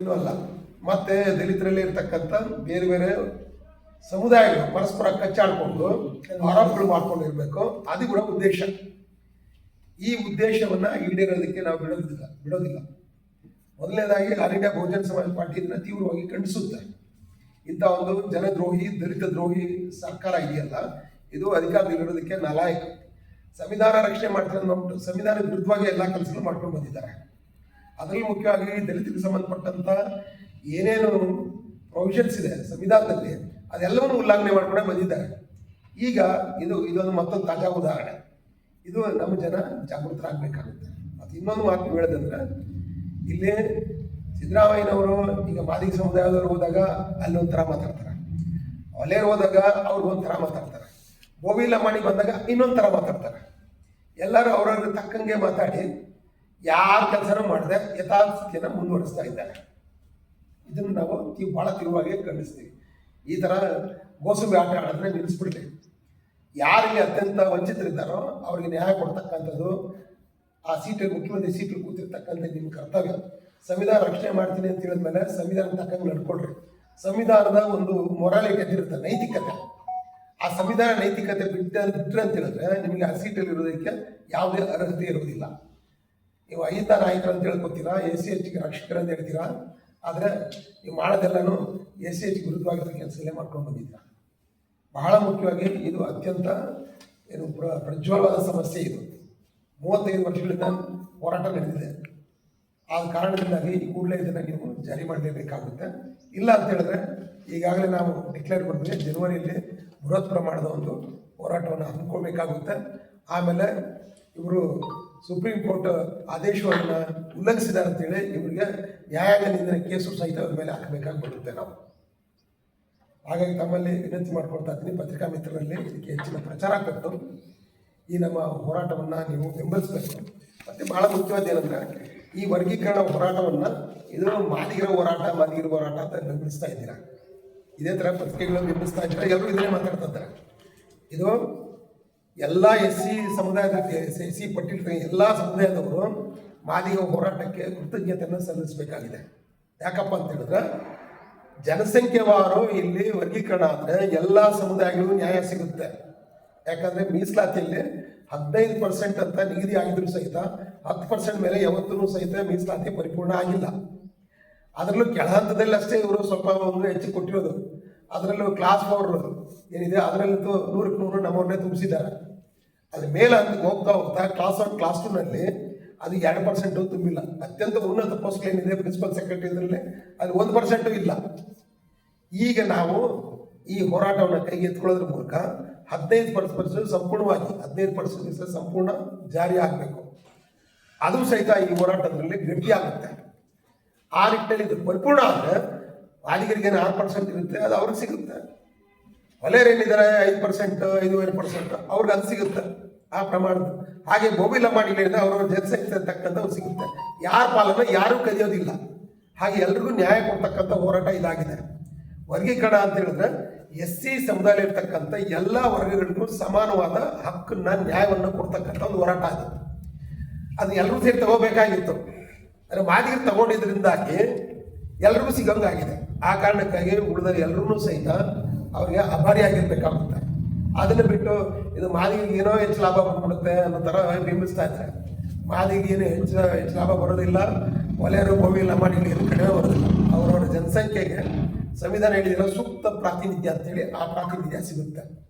ಅಲ್ಲ. ಮತ್ತೆ ದಲಿತರಲ್ಲಿ ಇರ್ತಕ್ಕಂಥ ಬೇರೆ ಬೇರೆ ಸಮುದಾಯಗಳು ಪರಸ್ಪರ ಕಚ್ಚಾಡ್ಕೊಂಡು ಆರೋಪಗಳು ಮಾಡ್ಕೊಂಡು ಇರಬೇಕು ಅದು ಕೂಡ ಉದ್ದೇಶ. ಈ ಉದ್ದೇಶವನ್ನ ಈಡೇರೋದಕ್ಕೆ ನಾವು ಬಿಡೋದಿಲ್ಲ. ಬಿಡೋದಿಲ್ಲ. ಮೊದಲನೇದಾಗಿ ಆಲ್ ಇಂಡಿಯಾ ಬಹುಜನ ಸಮಾಜ ಪಾರ್ಟಿ ಇದನ್ನ ತೀವ್ರವಾಗಿ ಖಂಡಿಸುತ್ತೆ. ಇಂಥ ಒಂದು ಜನದ್ರೋಹಿ, ದಲಿತ ದ್ರೋಹಿ ಸರ್ಕಾರ ಇದೆಯಲ್ಲ, ಇದು ಅಧಿಕಾರದಲ್ಲಿರೋದಕ್ಕೆ ನಲಾಯಕ. ಸಂವಿಧಾನ ರಕ್ಷಣೆ ಮಾಡ್ತಾರೆ ಅಂದ್ಬಿಟ್ಟು ಸಂವಿಧಾನ ವಿರುದ್ಧವಾಗಿ ಎಲ್ಲ ಕೆಲಸಗಳು ಮಾಡ್ಕೊಂಡು ಬಂದಿದ್ದಾರೆ. ಅದರಲ್ಲಿ ಮುಖ್ಯವಾಗಿ ದಲಿತರಿಗೆ ಸಂಬಂಧಪಟ್ಟಂತ ಏನೇನು ಪ್ರೊವಿಷನ್ಸ್ ಇದೆ, ಸಂವಿಧಾನದಲ್ಲಿ, ಅದೆಲ್ಲವನ್ನು ಉಲ್ಲಂಘನೆ ಮಾಡ್ಕೊಂಡೇ ಬಂದಿದ್ದಾರೆ. ಈಗ ಇದು, ಇದೊಂದು ಮತ್ತೊಂದು ತಾಜಾ ಉದಾಹರಣೆ. ಇದು ನಮ್ಮ ಜನ ಜಾಗೃತರಾಗಬೇಕಾಗುತ್ತೆ. ಮತ್ತು ಇನ್ನೊಂದು ಮಾತು ಹೇಳೋದಂದ್ರೆ, ಇಲ್ಲಿ ಸಿದ್ದರಾಮಯ್ಯನವರು ಈಗ ಮಾದಿಗ ಸಮುದಾಯದವರು ಹೋದಾಗ ಅಲ್ಲಿ ಒಂಥರ ಮಾತಾಡ್ತಾರೆ. ಒಲೆಯರು ಹೋದಾಗ ಅವ್ರು ಒಂಥರ ಮಾತಾಡ್ತಾರೆ. ಬೋವಿ ಲಮಾಣಿ ಬಂದಾಗ ಇನ್ನೊಂದು ಥರ ಮಾತಾಡ್ತಾರೆ. ಎಲ್ಲರೂ ಅವ್ರವ್ರಿಗೆ ತಕ್ಕಂಗೆ ಮಾತಾಡಿ ಯಾರ ಕೆಲಸನೂ ಮಾಡದೆ ಯಥಾಸ್ಥಿತಿಯನ್ನು ಮುಂದುವರಿಸ್ತಾ ಇದ್ದಾರೆ. ಇದನ್ನು ನಾವು ತೀವ್ ಭಾಳ ತೀವ್ರವಾಗಿ ಖಂಡಿಸ್ತೀವಿ. ಈ ಥರ ಗೋಸುಬಿ ಆಟ ಆಡಿದ್ರೆ ನಿಲ್ಲಿಸ್ಬಿಡ್ಲಿ. ಯಾರಿಗೆ ಅತ್ಯಂತ ವಂಚಿತರಿದ್ದಾರೋ ಅವರಿಗೆ ನ್ಯಾಯ ಕೊಡ್ತಕ್ಕಂಥದ್ದು ಆ ಸೀಟಲ್ಲಿ, ಮುಖ್ಯಮಂತ್ರಿ ಸೀಟಲ್ಲಿ ಕೂತಿರ್ತಕ್ಕಂಥ ನಿಮ್ಮ ಕರ್ತವ್ಯ. ಸಂವಿಧಾನ ರಕ್ಷಣೆ ಮಾಡ್ತೀನಿ ಅಂತ ಹೇಳಿದ್ಮೇಲೆ ಸಂವಿಧಾನ ತಕ್ಕಂಗೆ ನಡ್ಕೊಳ್ರಿ. ಸಂವಿಧಾನದ ಒಂದು ಮೊರಾಲಿಟಿ ಇರುತ್ತೆ ನೈತಿಕತೆ. ಆ ಸಂವಿಧಾನ ನೈತಿಕತೆ ಬಿಟ್ಟ ಬಿಟ್ಟರೆ ಅಂತ ಹೇಳಿದ್ರೆ ನಿಮಗೆ ಆ ಸೀಟಲ್ಲಿ ಇರೋದಕ್ಕೆ ಯಾವುದೇ ಅರ್ಹತೆ ಇರೋದಿಲ್ಲ. ನೀವು ಅಹಿತ ನಾಯಕರು ಅಂತ ಹೇಳ್ಕೊತೀರಾ ಎ ಸಿ ಎಚ್ಗೆ ರಕ್ಷಕರು ಅಂತ ಹೇಳ್ತೀರಾ? ಆದರೆ ನೀವು ಮಾಡೋದೆಲ್ಲನೂ ಎ ಸಿ ಎಚ್ ವಿರುದ್ಧವಾಗಿರೋ ಕೆಲಸಗಳೇ ಮಾಡ್ಕೊಂಡು ಬಂದಿದ್ದೀರಾ? ಬಹಳ ಮುಖ್ಯವಾಗಿ ಇದು ಅತ್ಯಂತ ಏನು ಪ್ರ, ಪ್ರಜ್ವಲವಾದ ಸಮಸ್ಯೆ ಇದು. ಮೂವತ್ತೈದು ವರ್ಷಗಳಿಂದ ಹೋರಾಟ ನಡೆದಿದೆ. ಆ ಕಾರಣದಿಂದಾಗಿ ಕೂಡಲೇ ಇದನ್ನು ನೀವು ಜಾರಿ ಮಾಡಲೇಬೇಕಾಗುತ್ತೆ. ಇಲ್ಲ ಅಂತ ಹೇಳಿದ್ರೆ ಈಗಾಗಲೇ ನಾವು ಡಿಕ್ಲೇರ್ ಮಾಡಿದ್ವಿ ಜನವರಿಯಲ್ಲಿ ಬೃಹತ್ ಪ್ರಮಾಣದ ಒಂದು ಹೋರಾಟವನ್ನು ಹಮ್ಮಿಕೊಳ್ಬೇಕಾಗುತ್ತೆ. ಆಮೇಲೆ ಇವರು ಸುಪ್ರೀಂ ಕೋರ್ಟ್ ಆದೇಶವನ್ನು ಉಲ್ಲಂಘಿಸಿದ್ದಾರೆ ಅಂತೇಳಿ ಇವರಿಗೆ ನ್ಯಾಯಾಂಗ ನಿಂದನೆ ಕೇಸು ಸಹಿತ ಅವ್ರ ಮೇಲೆ ಹಾಕಬೇಕಾಗಿ ಬರುತ್ತೆ ನಾವು. ಹಾಗಾಗಿ ತಮ್ಮಲ್ಲಿ ವಿನಂತಿ ಮಾಡ್ಕೊಳ್ತಾ ಇದ್ದೀನಿ. ಪತ್ರಿಕಾ ಮಿತ್ರರಲ್ಲಿ ಇದಕ್ಕೆ ಹೆಚ್ಚಿನ ಪ್ರಚಾರ ಕೊಟ್ಟು ಈ ನಮ್ಮ ಹೋರಾಟವನ್ನು ನೀವು ಬೆಂಬಲಿಸಬೇಕು. ಮತ್ತು ಭಾಳ ಮುಖ್ಯವಾದ ಏನಂದರೆ, ಈ ವರ್ಗೀಕರಣ ಹೋರಾಟವನ್ನು ಇದು ಮಾದಿಗರ ಹೋರಾಟ ಮಾದಿಗರ ಹೋರಾಟ ಅಂತ ಬೆಂಬಲಿಸ್ತಾ ಇದ್ದೀರಾ? ಇದೇ ಥರ ಪತ್ರಿಕೆಗಳನ್ನು ಬೆಂಬಲಿಸ್ತಾ ಇದ್ದೀರಾ? ಎಲ್ಲರೂ ಇದನ್ನೇ ಮಾತಾಡ್ತಾ ಇದ್ದಾರೆ. ಇದು ಎಲ್ಲ ಎಸ್ ಸಿ ಸಮುದಾಯದ ಎಸ್ ಸಿ ಪಟ್ಟಿ ಎಲ್ಲ ಸಮುದಾಯದವರು ಮಾದಿಗ ಹೋರಾಟಕ್ಕೆ ಕೃತಜ್ಞತೆಯನ್ನು ಸಲ್ಲಿಸಬೇಕಾಗಿದೆ. ಯಾಕಪ್ಪ ಅಂತ ಹೇಳಿದ್ರೆ, ಜನಸಂಖ್ಯೆವಾರು ಇಲ್ಲಿ ವರ್ಗೀಕರಣ ಆದರೆ ಎಲ್ಲ ಸಮುದಾಯಗಳಿಗೂ ನ್ಯಾಯ ಸಿಗುತ್ತೆ. ಯಾಕಂದರೆ ಮೀಸಲಾತಿಯಲ್ಲಿ ಹದಿನೈದು ಪರ್ಸೆಂಟ್ ಅಂತ ನಿಗದಿ ಆಗಿದ್ರು ಸಹಿತ, ಹತ್ತು ಪರ್ಸೆಂಟ್ ಮೇಲೆ ಯಾವತ್ತೂ ಸಹಿತ ಮೀಸಲಾತಿ ಪರಿಪೂರ್ಣ ಆಗಿಲ್ಲ. ಅದರಲ್ಲೂ ಕೆಳ ಹಂತದಲ್ಲಿ ಅಷ್ಟೇ ಇವರು ಸ್ವಲ್ಪ ಒಂದು ಹೆಚ್ಚು ಕೊಟ್ಟಿರೋದು. ಅದರಲ್ಲೂ ಕ್ಲಾಸ್ ಫೋರ್ ಏನಿದೆ? ಅದರಲ್ಲಂತೂ ನೂರಕ್ಕೆ ನೂರು ನಮ್ಮವ್ರನ್ನೇ ತುಂಬಿಸಿದ್ದಾರೆ. ಅದು ಮೇಲೆ ಅಂತ ಹೋಗ್ತಾ ಹೋಗ್ತಾ ಕ್ಲಾಸ್ ಒನ್ ಕ್ಲಾಸ್ ಟೂನಲ್ಲಿ ಅದು ಎರಡು ಪರ್ಸೆಂಟು ತುಂಬಿಲ್ಲ. ಅತ್ಯಂತ ಉನ್ನತ ಪೋಸ್ಟ್ ಏನಿದೆ? ಪ್ರಿನ್ಸಿಪಲ್ ಸೆಕ್ರೆಟರಿ ಇದರಲ್ಲಿ ಅದು ಒಂದು ಪರ್ಸೆಂಟು ಇಲ್ಲ. ಈಗ ನಾವು ಈ ಹೋರಾಟವನ್ನು ಕೈಗೆತ್ತಿಕೊಳ್ಳೋದ್ರ ಮೂಲಕ ಹದಿನೈದು ಪರ್ಸೆಂಟ್ ಸಂಪೂರ್ಣವಾಗಿ, ಹದಿನೈದು ಪರ್ಸೆಂಟ್ ಸಂಪೂರ್ಣ ಜಾರಿ ಆಗಬೇಕು. ಅದು ಸಹಿತ ಈ ಹೋರಾಟದಲ್ಲಿ ಗಟ್ಟಿ ಆಗುತ್ತೆ ಆ ನಿಟ್ಟಿನಲ್ಲಿ ಇದು ಪರಿಪೂರ್ಣ ಆದರೆ ಮಾಲಿಗರಿಗೆ ಆರು ಪರ್ಸೆಂಟ್ ಇರುತ್ತೆ, ಅದು ಅವ್ರಿಗೆ ಸಿಗುತ್ತೆ. ಏನಿದ್ದಾರೆ ಐದು ಪರ್ಸೆಂಟ್ ಐದೂವರೆ ಪರ್ಸೆಂಟ್ ಅವ್ರಿಗೆ ಅದು ಸಿಗುತ್ತೆ ಆ ಪ್ರಮಾಣದ. ಹಾಗೆ ಬೋಬಿಲ ಮಾಡಿಗಳಿಂದ ಅವರವರ ಜನಸಂಖ್ಯೆ ಅವ್ರು ಸಿಗುತ್ತೆ. ಯಾರ ಪಾಲನ್ನು ಯಾರೂ ಕದಿಯೋದಿಲ್ಲ. ಹಾಗೆ ಎಲ್ರಿಗೂ ನ್ಯಾಯ ಕೊಡ್ತಕ್ಕಂಥ ಹೋರಾಟ ಇದಾಗಿದೆ. ವರ್ಗೀಕರಣ ಅಂತ ಹೇಳಿದ್ರೆ, ಎಸ್ ಸಿ ಸಮುದಾಯ ಇರ್ತಕ್ಕಂಥ ಎಲ್ಲ ವರ್ಗಗಳಿಗೂ ಸಮಾನವಾದ ಹಕ್ಕನ್ನ, ನ್ಯಾಯವನ್ನು ಕೊಡ್ತಕ್ಕಂಥ ಒಂದು ಹೋರಾಟ ಅದು. ಅದು ಎಲ್ಲರೂ ಸೇರಿ ತಗೋಬೇಕಾಗಿತ್ತು. ಅಂದರೆ ಮಾದಿಗೆ ತಗೊಂಡಿದ್ರಿಂದಾಗಿ ಎಲ್ರಿಗೂ ಸಿಗಂಗಾಗಿದೆ. ಆ ಕಾರಣಕ್ಕಾಗಿ ಉಳಿದ ಎಲ್ಲರೂ ಸಹಿತ ಅವ್ರಿಗೆ ಅಭಾರಿಯಾಗಿರ್ಬೇಕಾಗುತ್ತೆ. ಅದನ್ನು ಬಿಟ್ಟು ಇದು ಮಾದಿಗೆ ಏನೋ ಹೆಚ್ಚು ಲಾಭ ಬಂದ್ಬಿಡುತ್ತೆ ಅನ್ನೋ ಥರ ಬಿಂಬಿಸ್ತಾ ಇದ್ದಾರೆ. ಮಾದಿಗೆ ಏನು ಹೆಚ್ಚು ಹೆಚ್ಚು ಲಾಭ ಬರೋದಿಲ್ಲ. ಒಲೆಯರು ಭೂಮಿ ಇಲ್ಲ ಮಾಡಿ ಏನು ಕಡಿಮೆ ಬರೋದಿಲ್ಲ. ಅವರವರ ಜನಸಂಖ್ಯೆಗೆ ಸಂವಿಧಾನ ಹೇಳಿದಿರೋ ಸೂಕ್ತ ಪ್ರಾತಿನಿಧ್ಯ ಅಂತೇಳಿ ಆ ಪ್ರಾತಿನಿಧ್ಯ ಸಿಗುತ್ತೆ.